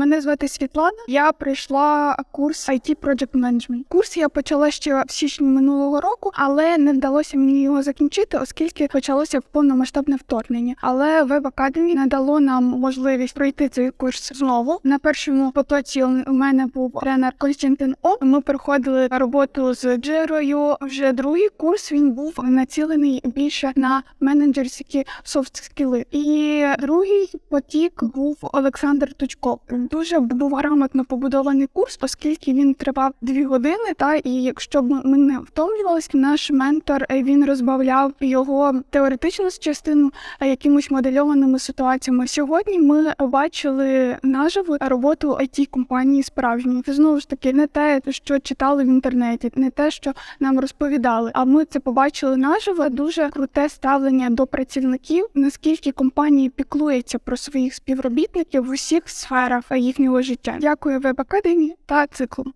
Мене звати Світлана. Я прийшла курс IT Project Management. Курс я почала ще в січні минулого року, але не вдалося мені його закінчити, оскільки почалося повномасштабне вторгнення. Але Web Academy надало нам можливість пройти цей курс знову. На першому потоці у мене був тренер Костянтин О. Ми проходили роботу з джирою. Вже другий курс він був націлений більше на менеджерські софт скіли. І другий потік був Олександр Тучков. Дуже був грамотно побудований курс, оскільки він тривав дві години. Та і якщо б ми не втомлювалися, наш ментор е, він розбавляв його теоретичну частину е, якимось модельованими ситуаціями. Сьогодні ми бачили наживо роботу it компанії справжньої. Це знову ж таки не те, що читали в інтернеті, не те, що нам розповідали. А ми це побачили наживо. Дуже круте ставлення до працівників, наскільки компанії піклуються про своїх співробітників в усіх сферах їхнього життя. Дякую веб-академії та циклу.